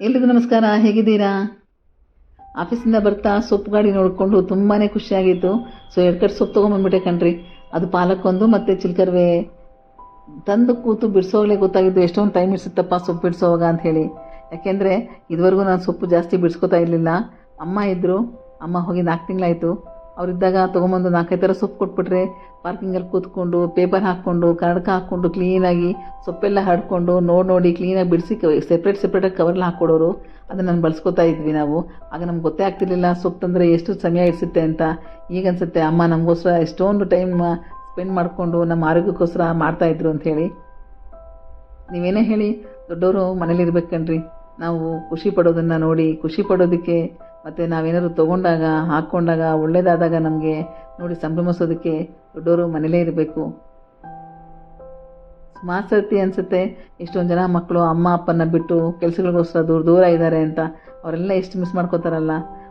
ಎಲ್ರಿಗೂ ನಮಸ್ಕಾರ, ಹೇಗಿದ್ದೀರಾ? ಆಫೀಸಿಂದ ಬರ್ತಾ ಸೊಪ್ಪು ಗಾಡಿ ನೋಡಿಕೊಂಡು ತುಂಬಾ ಖುಷಿಯಾಗಿತ್ತು ಸೊ, ಎರಡು ಕಡೆ ಸೊಪ್ಪು ತೊಗೊಂಬಂದ್ಬಿಟ್ಟೆ ಕಣ್ರಿ. ಅದು ಪಾಲಕ್ಕೊಂದು ಮತ್ತು ಚಿಲ್ಕರ್ವೆ. ತಂದು ಕೂತು ಬಿಡಿಸೋವಾಗಲೇ ಗೊತ್ತಾಗಿದ್ದು ಎಷ್ಟೊಂದು ಟೈಮ್ ಇಡ್ಸುತ್ತಪ್ಪ ಸೊಪ್ಪು ಬಿಡಿಸೋವಾಗ ಅಂತ ಹೇಳಿ. ಯಾಕೆಂದರೆ, ಇದುವರೆಗೂ ನಾನು ಸೊಪ್ಪು ಜಾಸ್ತಿ ಬಿಡಿಸ್ಕೊತಾ ಇರಲಿಲ್ಲ. ಅಮ್ಮ ಇದ್ದರು ಅಮ್ಮ ಹೋಗಿ ನಾಲ್ಕು ತಿಂಗಳಾಯಿತು. ಅವರಿದ್ದಾಗ ತೊಗೊಂಬಂದು ನಾಲ್ಕೈದು ಥರ ಸೊಪ್ಪು ಕೊಟ್ಬಿಟ್ರೆ ಪಾರ್ಕಿಂಗಲ್ಲಿ ಕೂತ್ಕೊಂಡು ಪೇಪರ್ ಹಾಕ್ಕೊಂಡು, ಕನ್ನಡಕ ಹಾಕ್ಕೊಂಡು ಕ್ಲೀನಾಗಿ ಸೊಪ್ಪೆಲ್ಲ ಹಾಡ್ಕೊಂಡು ನೋಡಿ ನೋಡಿ ಕ್ಲೀನಾಗಿ ಬಿಡಿಸಿ ಸೆಪ್ರೇಟ್ ಸೆಪ್ರೇಟಾಗಿ ಕವರ್ಲ್ಲಿ ಹಾಕ್ಕೊಡೋರು ಅದನ್ನು ನಾನು ಬಳಸ್ಕೊತಾ ಇದ್ವಿ ನಾವು. ಆಗ ನಮ್ಗೆ ಗೊತ್ತೇ ಆಗ್ತಿರ್ಲಿಲ್ಲ ಸೊಪ್ಪು ತಂದರೆ ಎಷ್ಟು ಸಮಯ ಇಡಿಸುತ್ತೆ ಅಂತ. ಈಗ ಅನ್ಸುತ್ತೆ, ಅಮ್ಮ, ನಮಗೋಸ್ಕರ ಎಷ್ಟೊಂದು ಟೈಮ್ ಸ್ಪೆಂಡ್ ಮಾಡಿಕೊಂಡು ನಮ್ಮ ಆರೋಗ್ಯಕ್ಕೋಸ್ಕರ ಮಾಡ್ತಾಯಿದ್ರು ಅಂತ ಹೇಳಿ. ನೀವೇನೇ ಹೇಳಿ ದೊಡ್ಡವರು ಮನೇಲಿ ಇರ್ಬೇಕು ಕಣ್ರಿ. ನಾವು ಖುಷಿ ಪಡೋದನ್ನು ನೋಡಿ, ಖುಷಿ ಪಡೋದಕ್ಕೆ ಮತ್ತು ನಾವೇನಾದ್ರು ತೊಗೊಂಡಾಗ ಹಾಕ್ಕೊಂಡಾಗ ಒಳ್ಳೆಯದಾದಾಗ ನಮಗೆ ನೋಡಿ ಸಂಭ್ರಮಿಸೋದಕ್ಕೆ ದೊಡ್ಡವರು ಮನೇಲೇ ಇರಬೇಕು. ಸುಮಾರು ಸರ್ತಿ ಅನಿಸುತ್ತೆ. ಎಷ್ಟೊಂದು ಜನ ಮಕ್ಕಳು ಅಮ್ಮ ಅಪ್ಪನ ಬಿಟ್ಟು ಕೆಲಸಗಳಿಗೋಸ್ಕರ ದೂರ ದೂರ ಇದ್ದಾರೆ ಅಂತ ಅವರೆಲ್ಲ ಎಷ್ಟು ಮಿಸ್ ಮಾಡ್ಕೋತಾರಲ್ಲ.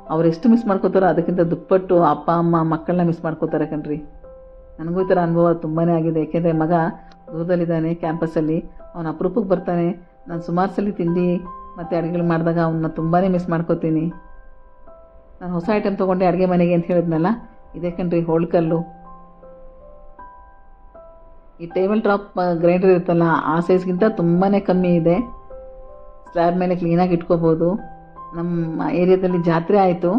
ಅವ್ರು ಎಷ್ಟು ಮಿಸ್ ಮಾಡ್ಕೋತಾರೋ ಅದಕ್ಕಿಂತ ದುಪ್ಪಟ್ಟು ಅಪ್ಪ, ಅಮ್ಮ, ಮಕ್ಕಳನ್ನ ಮಿಸ್ ಮಾಡ್ಕೋತಾರೆ ಕಣ್ರಿ. ನನಗೂ ಈ ಥರ ಅನುಭವ ತುಂಬಾ ಆಗಿದೆ. ಯಾಕೆಂದರೆ ಮಗ ದೂರದಲ್ಲಿದ್ದಾನೆ, ಕ್ಯಾಂಪಸ್ಸಲ್ಲಿ. ಅವನು ಅಪರೂಪಕ್ಕೆ ಬರ್ತಾನೆ. ನಾನು ಸುಮಾರು ಸಲ ತಿಂಡಿ ಮತ್ತು ಅಡುಗೆಗಳು ಮಾಡಿದಾಗ ಅವನ್ನ ತುಂಬಾ ಮಿಸ್ ಮಾಡ್ಕೋತೀನಿ. ನಾನು ಹೊಸ ಐಟಮ್ ತೊಗೊಂಡೆ, ಅಡುಗೆ ಮನೆಗೆ ಅಂತ ಹೇಳಿದ್ನಲ್ಲ ಇದೇ ಕಣ್ರಿ ಹೋಳ್ಕಲ್ಲು ಈ ಟೇಬಲ್ ಟಾಪ್ ಗ್ರೈಂಡರ್ ಇರುತ್ತಲ್ಲ, ಆ ಸೈಜ್ಗಿಂತ ತುಂಬಾ ಕಮ್ಮಿ ಇದೆ. ಸ್ಲ್ಯಾಬ್ ಮೇಲೆ ಕ್ಲೀನಾಗಿ ಇಟ್ಕೋಬೋದು. ನಮ್ಮ ಏರಿಯಾದಲ್ಲಿ ಜಾತ್ರೆ ಆಯಿತು.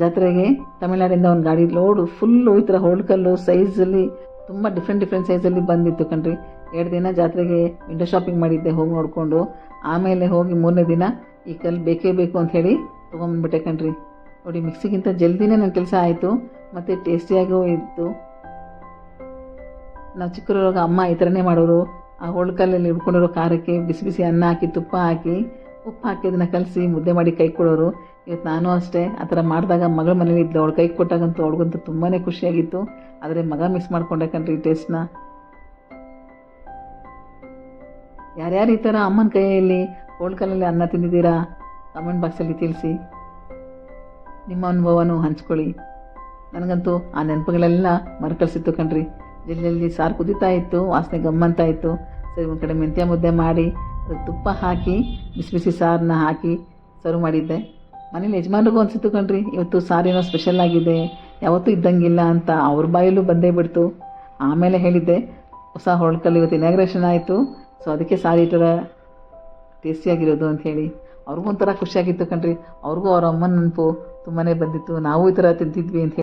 ಜಾತ್ರೆಗೆ ತಮಿಳ್ನಾಡಿಂದ ಒಂದು ಗಾಡಿ ಲೋಡು ಫುಲ್ಲು ಈ ಥರ ಹೋಳ್ಕಲ್ಲು ಸೈಜಲ್ಲಿ ತುಂಬ ಡಿಫ್ರೆಂಟ್ ಡಿಫ್ರೆಂಟ್ ಸೈಜಲ್ಲಿ ಬಂದಿತ್ತು ಕಣ್ರಿ. ಎರಡು ದಿನ ಜಾತ್ರೆಗೆ ವಿಂಡೋ ಶಾಪಿಂಗ್ ಮಾಡಿದ್ದೆ, ಹೋಗಿ ನೋಡಿಕೊಂಡು. ಆಮೇಲೆ ಹೋಗಿ ಮೂರನೇ ದಿನ ಈ ಕಲ್ಲು ಬೇಕೇ ಬೇಕು ಅಂತ ಹೇಳಿ ತೊಗೊಂಬಂದ್ಬಿಟ್ಟೆ ಕಣ್ರಿ. ನೋಡಿ ಮಿಕ್ಸಿಗಿಂತ ಜಲ್ದಿನೇ ನನ್ನ ಕೆಲಸ ಆಯಿತು, ಮತ್ತು ಟೇಸ್ಟಿಯಾಗೂ ಇತ್ತು. ನಾವು ಚಿಕ್ಕರೋಗ ಅಮ್ಮ ಈ ಥರನೇ ಮಾಡೋರು. ಆ ಹೋಳ್ಕಲ್ಲಲ್ಲಿ ಹಿಡ್ಕೊಂಡಿರೋ ಖಾರಕ್ಕೆ ಬಿಸಿ ಬಿಸಿ ಅನ್ನ ಹಾಕಿ, ತುಪ್ಪ ಹಾಕಿ, ಉಪ್ಪು ಹಾಕಿ ಅದನ್ನು ಕಲಸಿ ಮುದ್ದೆ ಮಾಡಿ ಕೈ ಕೊಡೋರು. ಇವತ್ತು ನಾನು ಅಷ್ಟೇ, ಆ ಥರ ಮಾಡಿದಾಗ ಮಗಳ ಮನೇಲಿ ಇದ್ಲು. ಅವಳು ಕೈ ಕೊಟ್ಟಾಗಂತೂ ಅವಳಿಗಂತೂ ತುಂಬಾ ಖುಷಿಯಾಗಿತ್ತು. ಆದರೆ ಮಗ ಮಿಸ್ ಮಾಡ್ಕೊಂಡೆ ಕಣ್ರಿ ಟೇಸ್ಟ್ನ ಯಾರ್ಯಾರು ಈ ಥರ ಅಮ್ಮನ ಕೈಯಲ್ಲಿ ಹೋಳ್ಕಲ್ಲಲ್ಲಿ ಅನ್ನ ತಿಂದಿದ್ದೀರಾ? ಕಮೆಂಟ್ ಬಾಕ್ಸಲ್ಲಿ ತಿಳಿಸಿ. ನಿಮ್ಮ ಅನುಭವನೂ ಹಂಚ್ಕೊಳ್ಳಿ. ನನಗಂತೂ ಆ ನೆನಪುಗಳೆಲ್ಲ ಮರುಕಳಿಸಿತ್ತು ಕಣ್ರಿ. ಜಲ್ಲೆಲ್ಲಿ ಸಾರು ಕುದೀತಾ ಇತ್ತು, ವಾಸನೆ ಗಮ್ಮಂತ ಇತ್ತು. ಸರಿ, ಒಂದು ಕಡೆ ಮೆಂತ್ಯ ಮುದ್ದೆ ಮಾಡಿ ತುಪ್ಪ ಹಾಕಿ, ಬಿಸಿ ಬಿಸಿ ಸಾರನ್ನ ಹಾಕಿ ಸರ್ವ್ ಮಾಡಿದ್ದೆ. ಮನೇಲಿ ಯಜಮಾನ್ರಿಗೂ ಅನಿಸಿತ್ತು ಕಣ್ರಿ, ಇವತ್ತು ಸಾರೇನೋ ಸ್ಪೆಷಲ್ ಆಗಿದೆ, ಯಾವತ್ತೂ ಇದ್ದಂಗಿಲ್ಲ ಅಂತ ಅವ್ರ ಬಾಯಲ್ಲೂ ಬಂದೇ ಬಿಡ್ತು. ಆಮೇಲೆ ಹೇಳಿದ್ದೆ, ಹೊಸ ಹೋಳ್ಕಲ್ಲಿ ಇವತ್ತು ಇನಾಗ್ರೇಷನ್ ಆಯಿತು ಸೊ ಅದಕ್ಕೆ ಸಾರಿ ಥರ ಟೇಸ್ಟಿಯಾಗಿರೋದು ಹೇಳಿ. ಅವ್ರಿಗೂ ಒಂಥರ ಖುಷಿಯಾಗಿತ್ತು ಕಣ್ರಿ. ಅವ್ರಿಗೂ ಅವ್ರ ಅಮ್ಮನ ನೆನಪು ತುಂಬಾ ಬಂದಿತ್ತು. ನಾವು ಈ ಥರ ತಿಂತಿದ್ವಿ ಅಂತ ಹೇಳಿ.